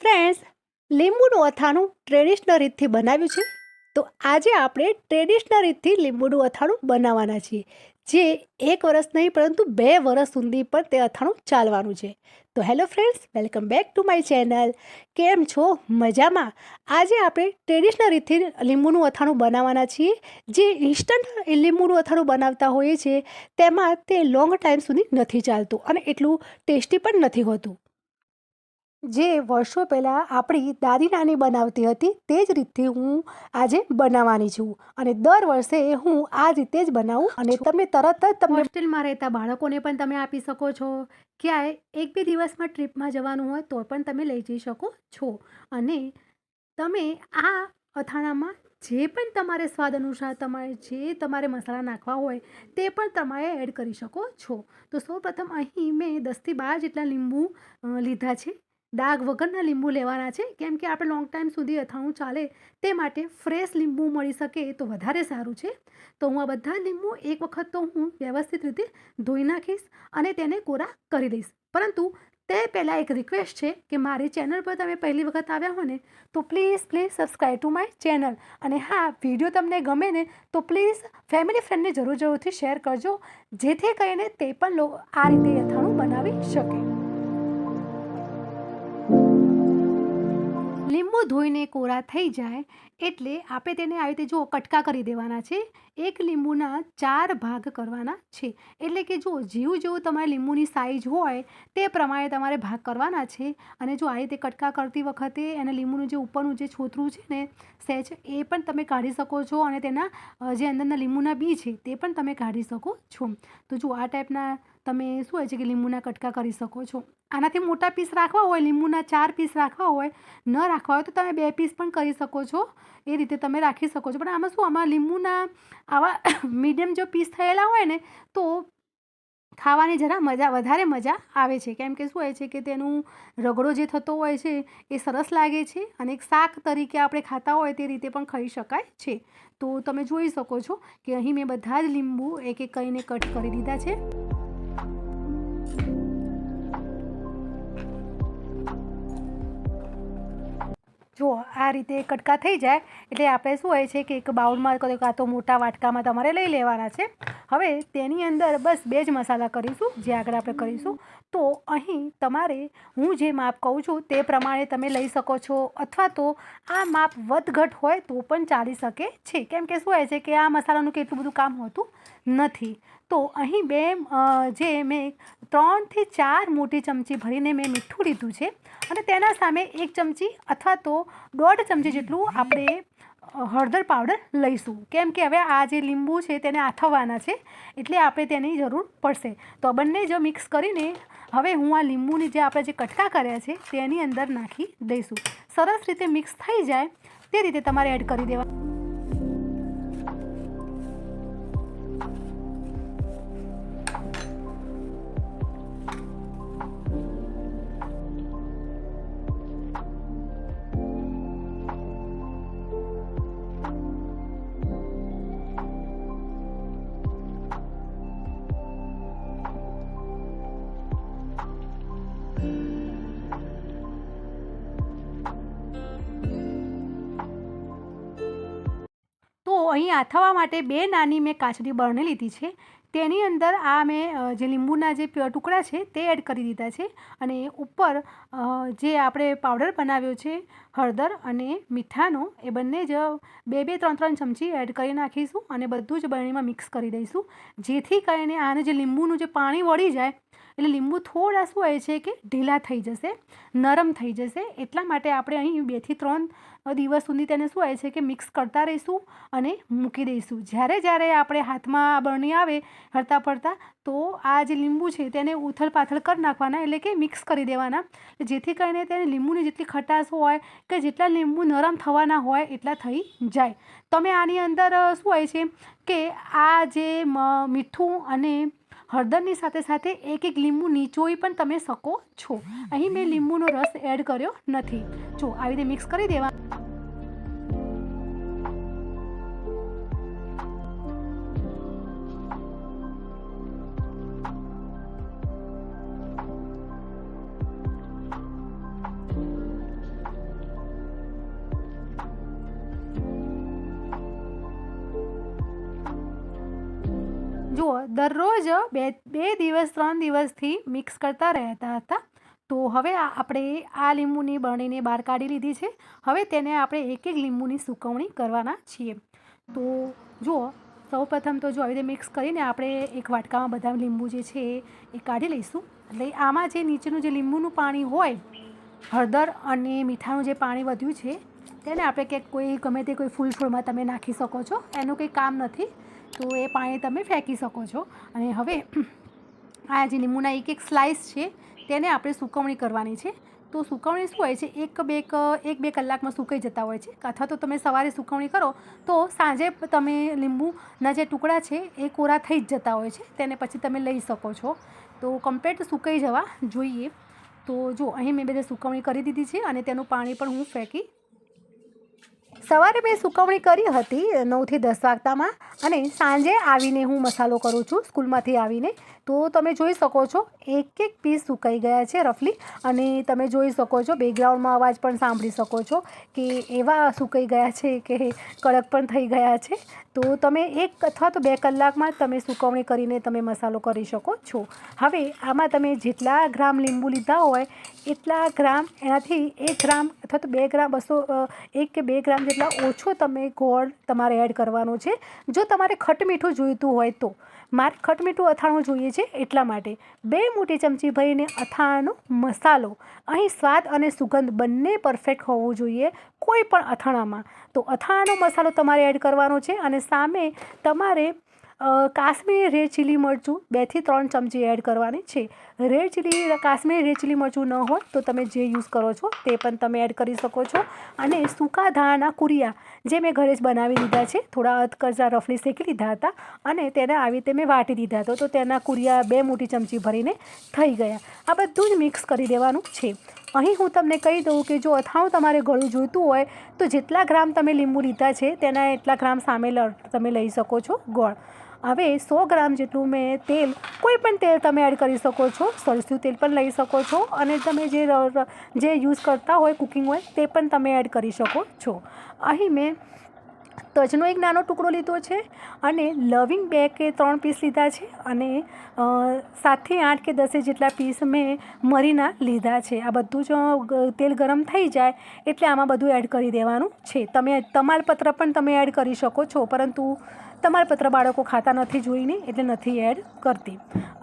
Friends, લીંબુનું અથાણું traditional રીતથી બનાવ્યું છે. તો આજે આપણે ટ્રેડિશનલ રીતથી લીંબુનું અથાણું બનાવવાના છીએ. જે એક વર્ષ નહીં, પરંતુ બે વર્ષ સુધી પણ તે અથાણું ચાલવાનું છે. તો hello friends, welcome back to my channel. કેમ છો? મજામાં? આજે આપણે ટ્રેડિશનલ રીતથી લીંબુનું અથાણું બનાવવાના છીએ. જે ઇન્સ્ટન્ટ લીંબુનું અથાણું બનાવતા હોઈએ છીએ, તેમાં તે લોંગ ટાઈમ સુધી નથી ચાલતું અને એટલું ટેસ્ટી પણ નથી હોતું. જે વર્ષો પહેલાં આપણી દાદી નાની બનાવતી હતી, તે જ રીતથી હું આજે બનાવવાની છું. અને દર વર્ષે હું આ રીતે જ બનાવું અને તમે તરત જ તમે હોસ્ટેલમાં રહેતા બાળકોને પણ તમે આપી શકો છો. ક્યાંય એક બે દિવસમાં ટ્રીપમાં જવાનું હોય તો પણ તમે લઈ જઈ શકો છો. અને તમે આ અથાણામાં જે પણ તમારે સ્વાદ અનુસાર તમારે જે તમારે મસાલા નાખવા હોય, તે પણ તમારે એડ કરી શકો છો. તો સૌપ્રથમ અહીં મેં દસથી બાર જેટલા લીંબુ લીધા છે. ડાઘ વગરના લીંબુ લેવાના છે. કેમ કે આપણે લોંગ ટાઈમ સુધી અથાણું ચાલે તે માટે ફ્રેશ લીંબુ મળી શકે તો વધારે સારું છે. તો હું આ બધા લીંબુ એક વખત તો હું વ્યવસ્થિત રીતે ધોઈ નાખીશ અને તેને કોરા કરી દઈશ. પરંતુ તે પહેલાં એક રિક્વેસ્ટ છે કે મારી ચેનલ પર તમે પહેલી વખત આવ્યા હો ને, તો please please subscribe to my channel અને હા વીડિયો તમને ગમે ને, તો પ્લીઝ ફેમિલી ફ્રેન્ડને જરૂર જરૂરથી શેર કરજો, જેથી કરીને તે પણ આ રીતે અથાણું બનાવી શકે. લીંબુ ધોઈને કોરા થઈ જાય એટલે આપણે તેને આવી રીતે જો કટકા કરી દેવાના છે એક લીંબુના ચાર ભાગ કરવાના છે. એટલે કે જો જેવું જેવું તમારે લીંબુની સાઇઝ હોય, તે પ્રમાણે તમારે ભાગ કરવાના છે. અને જો આ રીતે કટકા કરતી વખતે એને લીંબુનું જે ઉપરનું જે છોતરું છે ને, સેજ, એ પણ તમે કાઢી શકો છો અને તેના જે અંદરના લીંબુના બી છે, તે પણ તમે કાઢી શકો છો. તો જો આ ટાઈપના તમે શું હોય છે કે લીંબુના કટકા કરી શકો છો. આનાથી મોટા પીસ રાખવા હોય, લીંબુના ચાર પીસ રાખવા હોય, ન રાખવા હોય તો તમે બે પીસ પણ કરી શકો છો. એ રીતે તમે રાખી શકો છો. પણ આમાં શું, આમાં લીંબુના આવા મીડિયમ જો પીસ થયેલા હોય ને, તો ખાવાની જરા મજા, વધારે મજા આવે છે. કેમ કે શું હોય છે કે તેનું રગડો જે થતો હોય છે, એ સરસ લાગે છે અને એક શાક તરીકે આપણે ખાતા હોય તે રીતે પણ ખાઈ શકાય છે. તો તમે જોઈ શકો છો કે અહીં મેં બધા જ લીંબુ એક એક કરીને કટ કરી દીધા છે. આ રીતે કટકા થઈ જાય, એટલે આપણે શું હોય છે કે એક બાઉલમાં કાં તો મોટા વાટકામાં તમારે લઈ લેવાના છે. હવે તેની અંદર બસ બે જ મસાલા કરીશું, જે આગળ આપણે કરીશું. તો અહીં તમારે, હું જે માપ કહું છું તે પ્રમાણે તમે લઈ શકો છો, અથવા તો આ માપ વધઘટ હોય તો પણ ચાલી શકે છે. કેમ કે શું હોય છે કે આ મસાલાનું કેટલું બધું કામ હોતું નથી. તો અહીં બે જે મેં ત્રણથી ચાર મોટી ચમચી ભરીને મેં મીઠું લીધું છે. અને તેના સામે એક ચમચી અથવા તો દોઢ ચમચી જેટલું આપણે હળદર પાવડર લઈશું. કેમ કે હવે આ જે લીંબુ છે તેને આથવવાના છે, એટલે આપણે તેની જરૂર પડશે. તો બંને જો મિક્સ કરીને હવે હું આ લીંબુની જે આપણે જે કટકા કર્યા છે તેની અંદર નાખી દઈશું. સરસ રીતે મિક્સ થઈ જાય તે રીતે તમારે એડ કરી દેવા અહીં આથવા માટે બે નાની મેં કાચડી બરણી લીધી છે. તેની અંદર આ મેં જે લીંબુના જે ટુકડા છે તે એડ કરી દીધા છે અને ઉપર જે આપણે પાવડર બનાવ્યો છે, હળદર અને મીઠાનો, એ બંને જ બે બે, ત્રણ ત્રણ ચમચી એડ કરી નાખીશું અને બધું જ બરણીમાં મિક્સ કરી દઈશું. જેથી કરીને આને જે લીંબુનું જે પાણી વળી જાય, એટલે લીંબુ થોડા શું હોય છે કે ઢીલા થઈ જશે, નરમ થઈ જશે. એટલા માટે આપણે અહીં બેથી ત્રણ દિવસ સુધી તેને શું હોય છે કે મિક્સ કરતા રહીશું અને મૂકી દઈશું. જ્યારે જ્યારે આપણે હાથમાં આ બરણી આવે, હરતા ફરતા, તો આ જે લીંબુ છે તેને ઉથલ પાથલ કરી નાખવાના, એટલે કે મિક્સ કરી દેવાના. જેથી કરીને તેને લીંબુની જેટલી ખટાશ હોય કે જેટલા લીંબુ નરમ થવાના હોય એટલા થઈ જાય. તમે આની અંદર શું હોય છે કે આ જે મીઠું અને હળદરની સાથે સાથે એક એક લીંબુ નીચોઈ પણ તમે શકો છો. અહીં મેં લીંબુનો રસ એડ કર્યો નથી. જો આવી રીતે મિક્સ કરી દેવા દરરોજ બે બે દિવસ, ત્રણ દિવસથી મિક્સ કરતા રહેતા હતા. તો હવે આપણે આ લીંબુની બરણીને બહાર કાઢી લીધી છે. હવે તેને આપણે એક એક લીંબુની સુકવણી કરવાના છીએ. તો જુઓ સૌપ્રથમ તો જો આવી રીતે મિક્સ કરીને આપણે એક વાટકામાં બધા લીંબુ જે છે એ કાઢી લઈશું. એટલે આમાં જે નીચેનું જે લીંબુનું પાણી હોય, હળદર અને મીઠાનું જે પાણી વધ્યું છે, તેને આપણે ક્યાંક કોઈ ગમે તે કોઈ ફૂલ છોડમાં તમે નાખી શકો છો. એનું કંઈ કામ નથી. તો એ પાણી તમે ફેંકી શકો છો. અને હવે આ જે લીંબુના એક એક સ્લાઇસ છે, તેને આપણે સુકવણી કરવાની છે. તો સુકવણી શું હોય છે? એક બે એક બે કલાકમાં સુકાઈ જતા હોય છે. અથવા તો તમે સવારે સુકવણી કરો, તો સાંજે તમે લીંબુના જે ટુકડા છે, એ કોરા થઈ જ જતા હોય છે. તેને પછી તમે લઈ શકો છો. તો કમ્પ્લેટ સુકાઈ જવા જોઈએ. તો જો, અહીં મેં બધે સુકવણી કરી દીધી છે અને તેનું પાણી પણ હું ફેંકી સવારે મેં સુકવણી કરી હતી નવથી દસ વાગતામાં અને સાંજે આવીને હું મસાલો કરું છું સ્કૂલમાંથી આવીને. તો તમે જોઈ શકો છો, એક એક પીસ સુકાઈ ગયા છે રફલી અને તમે જોઈ શકો છો, બેકગ્રાઉન્ડમાં અવાજ પણ સાંભળી શકો છો કે એવા સુકાઈ ગયા છે કે કડક પણ થઈ ગયા છે. તો તમે એક અથવા તો બે કલાકમાં તમે સુકવણી કરીને તમે મસાલો કરી શકો છો. હવે આમાં તમે જેટલા ગ્રામ લીંબુ લીધા હોય એટલા ગ્રામ, એનાથી એક ગ્રામ અથવા તો બે ગ્રામ બસો એક કે બે ગ્રામ જેટલા ઓછો તમે ગોળ તમારે એડ કરવાનો છે. જો તમારે ખટમીઠું જોઈતું હોય તો, મારે ખટમીઠું અથાણું જોઈએ છે એટલા માટે. બે મોટી ચમચી ભરીને અથાણાનો મસાલો. અહીં સ્વાદ અને સુગંધ બંને પરફેક્ટ હોવું જોઈએ કોઈ પણ અથાણામાં. તો અથાણાનો મસાલો તમારે એડ કરવાનો છે અને સામે તમારે કાશ્મીરી રેડ ચીલી મરચું બેથી ત્રણ ચમચી એડ કરવાની છે. Red chilli, Kashmiri red chilli મરચું ન હોય તો તમે જે યુઝ કરો છો તે પણ તમે એડ કરી શકો છો. અને સૂકા ધાણાના કુરિયા જે મેં ઘરે જ બનાવી લીધા છે, થોડા અધકરજા રફલી શેકી લીધા હતા અને તેને આવી રીતે મેં વાટી દીધા હતા. તો તેના કુરિયા બે મોટી ચમચી ભરીને થઈ ગયા. આ બધું જ મિક્સ કરી દેવાનું છે. અહીં હું તમને કહી દઉં કે જો અથાણું તમારે ગળું જોઈતું હોય તો જેટલા ગ્રામ તમે લીંબુ લીધા છે તેના એટલા ગ્રામ સામે તમે લઈ શકો છો ગોળ. હવે સો ગ્રામ જેટલું મેં તેલ, કોઈ પણ તેલ તમે એડ કરી શકો છો. સરસ્યું તેલ પણ લઈ શકો છો અને તમે જે જે યુઝ કરતા હોય કુકિંગ હોય તે પણ તમે એડ કરી શકો છો. અહીં મેં તજનો એક નાનો ટુકડો લીધો છે અને લવિંગ બે કે ત્રણ પીસ લીધા છે અને સાતથી આઠ કે દસે જેટલા પીસ મેં મરીના લીધા છે. આ બધું જો તેલ ગરમ થઈ જાય એટલે આમાં બધું એડ કરી દેવાનું છે. તમે તમાલપત્ર પણ તમે એડ કરી શકો છો, પરંતુ તમાલપત્ર બાળકો ખાતા નથી જોઈને એટલે નથી એડ કરતી.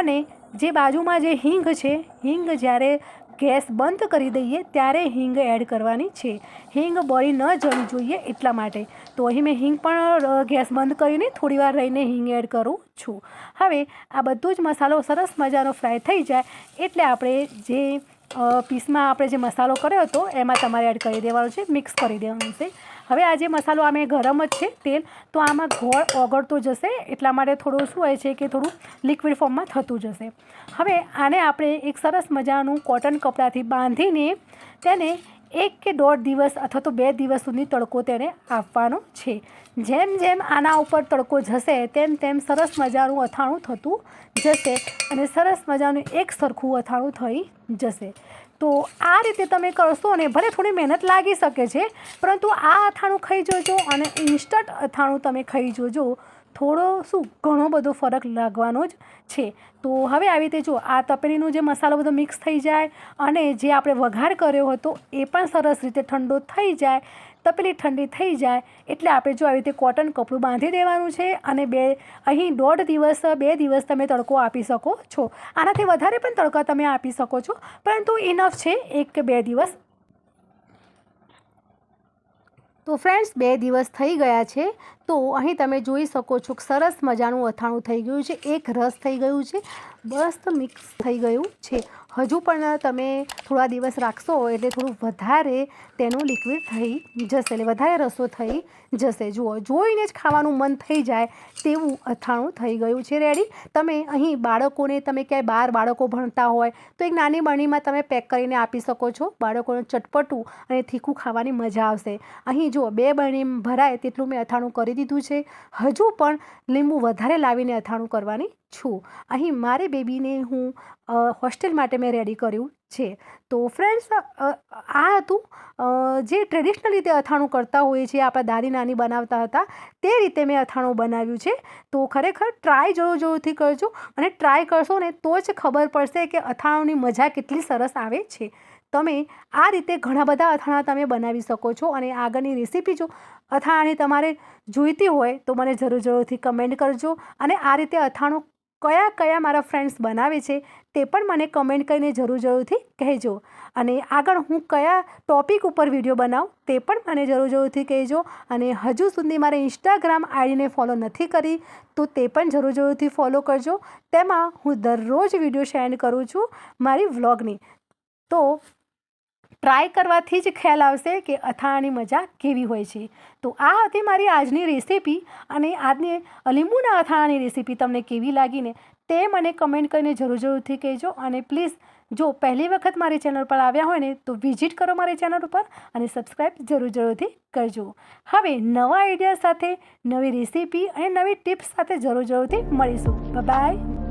અને જે બાજુમાં જે હિંગ છે, હિંગ જ્યારે ગેસ બંધ કરી દઈએ ત્યારે હિંગ એડ કરવાની છે. હિંગ બળી ન જવી જોઈએ એટલા માટે. તો અહીં મેં હિંગ પણ ગેસ બંધ કરીને થોડી વાર રહીને હિંગ એડ કરું છું. હવે આ બધું જ મસાલો સરસ મજાનો ફ્રાય થઈ જાય એટલે આપણે જે પીસમાં આપણે જે મસાલો કર્યો હતો, એમાં તમારે એડ કરી દેવાનો છે મિક્સ કરી દેવાનું છે. હવે આ જે મસાલો આમે ગરમ જ છે, તેલ, તો આમાં ગોળ ઓગળતો જશે, એટલા માટે થોડું શું હોય છે કે થોડું લિક્વિડ ફોર્મમાં થતું જશે. હવે આને આપણે એક સરસ મજાનું કોટન કપડાથી બાંધીને તેને એક કે દોઢ દિવસ અથવા તો બે દિવસ સુધી તડકો તેને આપવાનો છે. જેમ જેમ આના ઉપર તડકો જશે, તેમ તેમ સરસ મજાનું અથાણું થતું જશે અને સરસ મજાનું એક સરખું અથાણું થઈ જશે. તો આ રીતે તમે કરશો ને ભલે થોડી મહેનત લાગી શકે છે, પરંતુ આ અથાણું ખાઈ જોજો અને ઇન્સ્ટન્ટ અથાણું તમે ખાઈ જોજો. થોડો શું, ઘણો બધો ફરક લાગવાનો જ છે. તો હવે આવી રીતે જો આ તપેલીનો જે મસાલો બધો મિક્સ થઈ જાય અને જે આપણે વઘાર કર્યો હતો, એ પણ સરસ રીતે ઠંડો થઈ જાય, તપેલી ઠંડી થઈ જાય, એટલે આપણે જો આવી રીતે કોટન કપડું બાંધી દેવાનું છે અને બે, અહીં દોઢ દિવસ, બે દિવસ તમે તડકો આપી શકો છો. આનાથી વધારે પણ તડકા તમે આપી શકો છો, પરંતુ ઇનફ છે એક કે બે દિવસ તો ફ્રેન્ડ્સ બે દિવસ થઈ ગયા છે. તો અહીં તમે જોઈ શકો છો કે સરસ મજાનું અથાણું થઈ ગયું છે. એક રસ થઈ ગયું છે. મસ્ત મિક્સ થઈ ગયું છે. હજુ પણ તમે થોડા દિવસ રાખશો એટલે થોડું વધારે તેનું લિક્વિડ થઈ જશે એટલે વધારે રસો થઈ જશે. જુઓ, જોઈને જ ખાવાનું મન થઈ જાય તેવું અથાણું થઈ ગયું છે. રેડી તમે અહીં બાળકોને તમે ક્યાંય બહાર બાળકો ભણતા હોય તો એક નાની બરણીમાં તમે પેક કરીને આપી શકો છો. બાળકોને ચટપટું અને તીખું ખાવાની મજા આવશે. અહીં જુઓ, બે બરણી ભરાય તેટલું મેં અથાણું કરી દીધું છે. હજુ પણ લીંબુ વધારે લાવીને અથાણું કરવાની છું. અહીં મારી બેબીને હું હોસ્ટેલ માટે મેં રેડી કર્યું છે. તો ફ્રેન્ડ્સ આ હતું. જે ટ્રેડિશનલ રીતે અથાણું કરતા હોઈએ છીએ, આપણા દાદી નાની બનાવતા હતા, તે રીતે મેં અથાણું બનાવ્યું છે. તો ખરેખર ટ્રાય જરૂર જરૂરથી કરજો. અને ટ્રાય કરશો ને તો જ ખબર પડશે કે અથાણુંની મજા કેટલી સરસ આવે છે. તમે આ રીતે ઘણા બધા અથાણા તમે બનાવી શકો છો અને આગળની રેસીપી જો અથાણાની તમારે જોઈતી હોય તો મને જરૂર, જરૂરથી કમેન્ટ કરજો. અને આ રીતે અથાણું કયા કયા મારા ફ્રેન્ડ્સ બનાવે છે તે પણ મને કમેન્ટ કરીને જરૂર જરૂરથી કહેજો. અને આગળ હું કયા ટોપિક ઉપર વીડિયો બનાવું તે પણ મને જરૂર જરૂરથી કહેજો. અને હજુ સુધી મારે ઇન્સ્ટાગ્રામ આઈડીને ફોલો નથી કરી તો તે પણ જરૂર જરૂરથી ફોલો કરજો. તેમાં હું દરરોજ વીડિયો સેન્ડ કરું છું મારી વ્લોગની તો ટ્રાય કરવાથી જ ખ્યાલ આવશે કે અથાણાની મજા કેવી હોય છે. તો આ હતી મારી આજની રેસીપી અને આજની લીંબુના અથાણાની રેસીપી તમને કેવી લાગીને તે મને કમેન્ટ કરીને જરૂર જરૂરથી કહેજો અને પ્લીઝ જો પહેલી વખત મારી ચેનલ પર આવ્યા હોય ને તો વિઝિટ કરો મારી ચેનલ ઉપર અને સબસ્ક્રાઈબ જરૂર જરૂરથી કરજો. હવે નવા આઈડિયા સાથે નવી રેસીપી અને નવી ટિપ્સ સાથે જરૂર જરૂરથી મળીશું. બાય